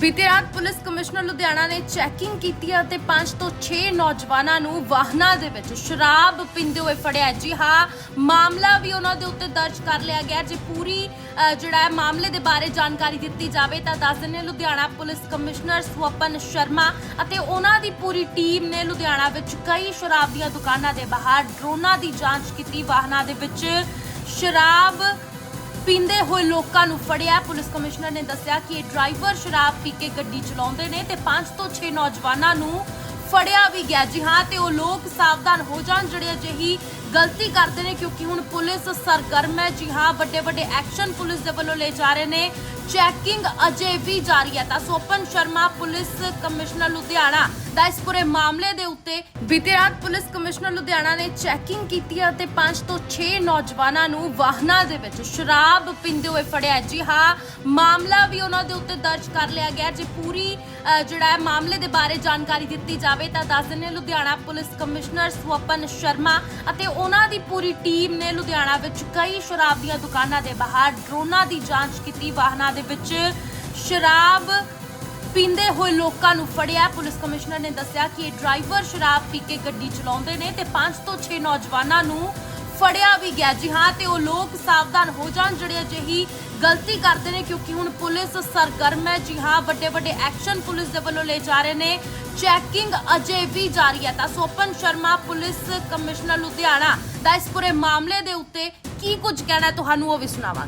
ਬੀਤੀ ਰਾਤ police commissioner Ludhiana ਨੇ ਚੈਕਿੰਗ ਕੀਤੀ ਅਤੇ 5 ਤੋਂ 6 ਨੌਜਵਾਨਾਂ ਨੂੰ ਵਾਹਨਾਂ ਦੇ ਵਿੱਚ ਸ਼ਰਾਬ ਪੀਂਦੇ ਹੋਏ ਫੜਿਆ ਜੀ ਹਾਂ, ਮਾਮਲਾ ਵੀ ਉਹਨਾਂ ਦੇ ਉੱਤੇ ਦਰਜ ਕਰ ਲਿਆ ਗਿਆ ਜੇ ਪੂਰੀ ਜਿਹੜਾ ਹੈ ਮਾਮਲੇ ਦੇ ਬਾਰੇ ਜਾਣਕਾਰੀ ਦਿੱਤੀ ਜਾਵੇ ਤਾਂ ਦੱਸ ਦਿੰਦੇ ਲੁਧਿਆਣਾ ਪੁਲਿਸ ਕਮਿਸ਼ਨਰ ਸਵਪਨ ਸ਼ਰਮਾ ਅਤੇ ਉਹਨਾਂ ਦੀ ਪੂਰੀ ਟੀਮ ਨੇ ਲੁਧਿਆਣਾ ਵਿੱਚ ਕਈ ਸ਼ਰਾਬ ਦੀਆਂ ਦੁਕਾਨਾਂ ਦੇ ਬਾਹਰ ਡਰੋਨਾਂ ਦੀ ਜਾਂਚ ਕੀਤੀ। ਵਾਹਨਾਂ ਦੇ ਵਿੱਚ ਸ਼ਰਾਬ ਪੀਂਦੇ ਹੋਏ ਲੋਕਾਂ ਨੂੰ ਫੜਿਆ। ਪੁਲਿਸ ਕਮਿਸ਼ਨਰ ਨੇ ਦੱਸਿਆ ਕਿ ਇਹ ਡਰਾਈਵਰ ਸ਼ਰਾਬ ਪੀ ਕੇ ਗੱਡੀ ਚਲਾਉਂਦੇ ਨੇ ਤੇ 5 ਤੋਂ 6 ਨੌਜਵਾਨਾਂ ਨੂੰ ਫੜਿਆ ਵੀ ਗਿਆ। ਜੀ ਹਾਂ, ਤੇ ਉਹ ਲੋਕ ਸਾਵਧਾਨ ਹੋ ਜਾਣ, ਜਿਹੜੇ ਅਜਿਹੀ ਗਲਤੀ ਕਰਦੇ ਨੇ, ਕਿਉਂਕਿ ਹੁਣ ਪੁਲਿਸ ਸਰਗਰਮ ਹੈ। ਜੀ ਹਾਂ ਵੱਡੇ ਵੱਡੇ ਐਕਸ਼ਨ ਪੁਲਿਸ ਦੇ ਵੱਲੋਂ ਲੈ ਜਾ ਰਹੇ ਨੇ। ਚੈਕਿੰਗ ਅਜੇ ਵੀ ਜਾਰੀ ਹੈ ਤਾਂ ਸੋਪਨ ਸ਼ਰਮਾ, ਪੁਲਿਸ ਕਮਿਸ਼ਨਰ ਲੁਧਿਆਣਾ ਦਾ ਇਸ ਪੂਰੇ ਮਾਮਲੇ ਦੇ ਉੱਤੇ ਬੀਤੀ ਰਾਤ ਪੁਲਿਸ ਕਮਿਸ਼ਨਰ ਲੁਧਿਆਣਾ ਨੇ ਚੈਕਿੰਗ ਕੀਤੀ ਅਤੇ 5 ਤੋਂ 6 ਨੌਜਵਾਨਾਂ ਨੂੰ ਵਾਹਨਾਂ ਦੇ ਵਿੱਚ ਸ਼ਰਾਬ ਪੀਂਦੇ ਹੋਏ ਫੜਿਆ ਜੀ ਹਾਂ, ਮਾਮਲਾ ਵੀ ਉਹਨਾਂ ਦੇ ਉੱਤੇ ਦਰਜ ਕਰ ਲਿਆ ਗਿਆ ਜੇ ਪੂਰੀ ਜਿਹੜਾ ਹੈ ਮਾਮਲੇ ਦੇ ਬਾਰੇ ਜਾਣਕਾਰੀ ਦਿੱਤੀ ਜਾਵੇ ਤਾਂ ਦੱਸ ਦਿੰਦੇ ਲੁਧਿਆਣਾ ਪੁਲਿਸ ਕਮਿਸ਼ਨਰ ਸਵਪਨ ਸ਼ਰਮਾ ਅਤੇ ਉਹਨਾਂ ਦੀ ਪੂਰੀ ਟੀਮ ਨੇ ਲੁਧਿਆਣਾ ਵਿੱਚ ਕਈ ਸ਼ਰਾਬ ਦੀਆਂ ਦੁਕਾਨਾਂ ਦੇ ਬਾਹਰ ਡਰੋਨਾਂ ਦੀ ਜਾਂਚ ਕੀਤੀ, ਵਾਹਨਾਂ ਦੇ ਵਿੱਚ ਸ਼ਰਾਬ ਪੀਂਦੇ ਹੋਏ ਲੋਕਾਂ ਨੂੰ ਫੜਿਆ। ਪੁਲਿਸ ਕਮਿਸ਼ਨਰ ਨੇ ਦੱਸਿਆ ਕਿ ਇਹ ਡਰਾਈਵਰ ਸ਼ਰਾਬ ਪੀ ਕੇ ਗੱਡੀ ਚਲਾਉਂਦੇ ਨੇ ਤੇ 5 ਤੋਂ 6 ਨੌਜਵਾਨਾਂ ਨੂੰ ਫੜਿਆ ਵੀ ਗਿਆ। ਜੀ ਹਾਂ, ਤੇ ਉਹ ਲੋਕ ਸਾਵਧਾਨ ਹੋ ਜਾਣ, ਜਿਹੜੇ ਅਜਿਹੀ ਗਲਤੀ ਕਰਦੇ ਨੇ, ਕਿਉਂਕਿ ਹੁਣ ਪੁਲਿਸ ਸਰਗਰਮ ਹੈ। ਜੀ ਹਾਂ ਵੱਡੇ ਵੱਡੇ ਐਕਸ਼ਨ ਪੁਲਿਸ ਦੇ ਵੱਲੋਂ ਲਏ ਜਾ ਰਹੇ ਨੇ। ਚੈਕਿੰਗ ਅਜੇ ਵੀ ਜਾਰੀ ਹੈ। ਤਾਂ ਸੋਪਨ ਸ਼ਰਮਾ, ਪੁਲਿਸ ਕਮਿਸ਼ਨਰ ਲੁਧਿਆਣਾ ਦਾ ਇਸ ਪੂਰੇ ਮਾਮਲੇ ਦੇ ਉੱਤੇ ਕੀ ਕੁਝ ਕਹਿਣਾ ਤੁਹਾਨੂੰ ਉਹ ਵੀ ਸੁਣਾਵਾਂਗੇ।